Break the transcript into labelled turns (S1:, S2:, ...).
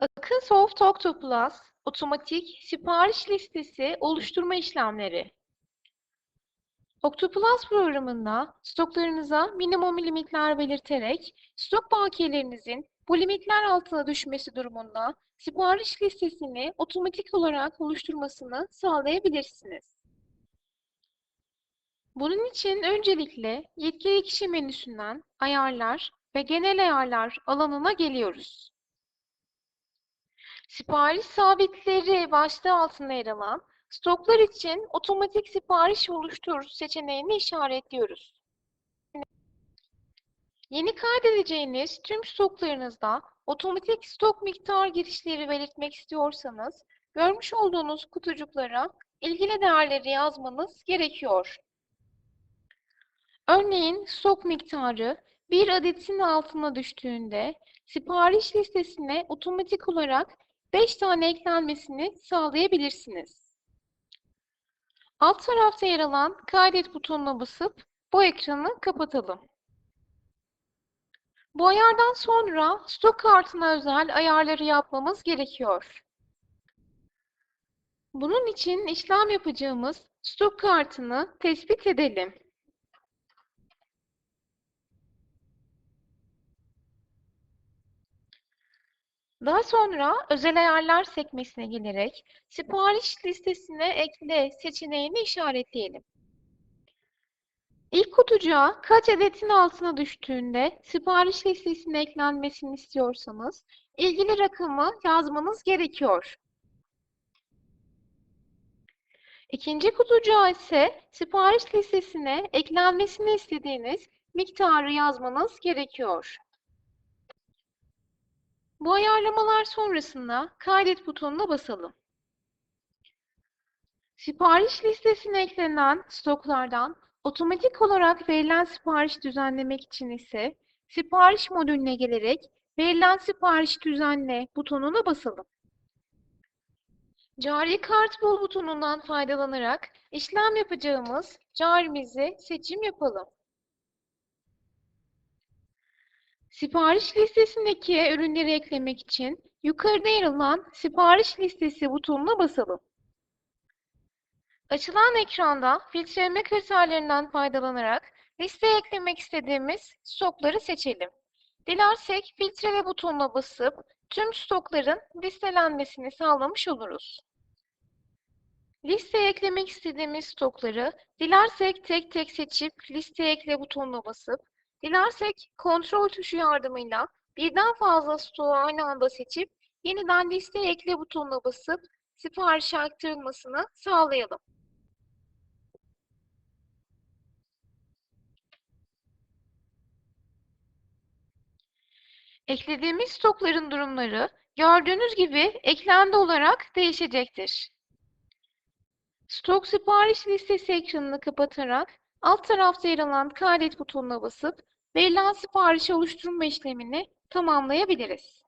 S1: Akın Soft Octoplus otomatik sipariş listesi oluşturma işlemleri. Octoplus programında stoklarınıza minimum limitler belirterek stok bakiyelerinizin bu limitler altına düşmesi durumunda sipariş listesini otomatik olarak oluşturmasını sağlayabilirsiniz. Bunun için öncelikle yetkili kişi menüsünden ayarlar ve genel ayarlar alanına geliyoruz. Sipariş sabitleri başlığı altında yer alan stoklar için otomatik sipariş oluştur seçeneğini işaretliyoruz. Yeni kaydedeceğiniz tüm stoklarınızda otomatik stok miktar girişleri belirtmek istiyorsanız görmüş olduğunuz kutucuklara ilgili değerleri yazmanız gerekiyor. Örneğin stok miktarı bir adetin altına düştüğünde sipariş listesine otomatik olarak 5 tane eklenmesini sağlayabilirsiniz. Alt tarafta yer alan kaydet butonuna basıp bu ekranı kapatalım. Bu ayardan sonra stok kartına özel ayarları yapmamız gerekiyor. Bunun için işlem yapacağımız stok kartını tespit edelim. Daha sonra özel ayarlar sekmesine gelerek sipariş listesine ekle seçeneğini işaretleyelim. İlk kutucuğa kaç adetin altına düştüğünde sipariş listesine eklenmesini istiyorsanız ilgili rakamı yazmanız gerekiyor. İkinci kutucuğa ise sipariş listesine eklenmesini istediğiniz miktarı yazmanız gerekiyor. Bu ayarlamalar sonrasında kaydet butonuna basalım. Sipariş listesine eklenen stoklardan otomatik olarak verilen sipariş düzenlemek için ise sipariş modülüne gelerek verilen sipariş düzenle butonuna basalım. Cari kart bul butonundan faydalanarak işlem yapacağımız carimizi seçim yapalım. Sipariş listesindeki ürünleri eklemek için yukarıda yer alan Sipariş listesi butonuna basalım. Açılan ekranda filtreleme kriterlerinden faydalanarak listeye eklemek istediğimiz stokları seçelim. Dilersek filtrele butonuna basıp tüm stokların listelenmesini sağlamış oluruz. Listeye eklemek istediğimiz stokları dilersek tek tek seçip listeye ekle butonuna basıp Dilersek kontrol tuşu yardımıyla birden fazla stoğu aynı anda seçip yeniden listeye ekle butonuna basıp sipariş aktarılmasını sağlayalım. Eklediğimiz stokların durumları gördüğünüz gibi eklendi olarak değişecektir. Stok sipariş listesi ekranını kapatarak alt tarafta yer alan kaydet butonuna basıp verilen siparişi oluşturma işlemini tamamlayabiliriz.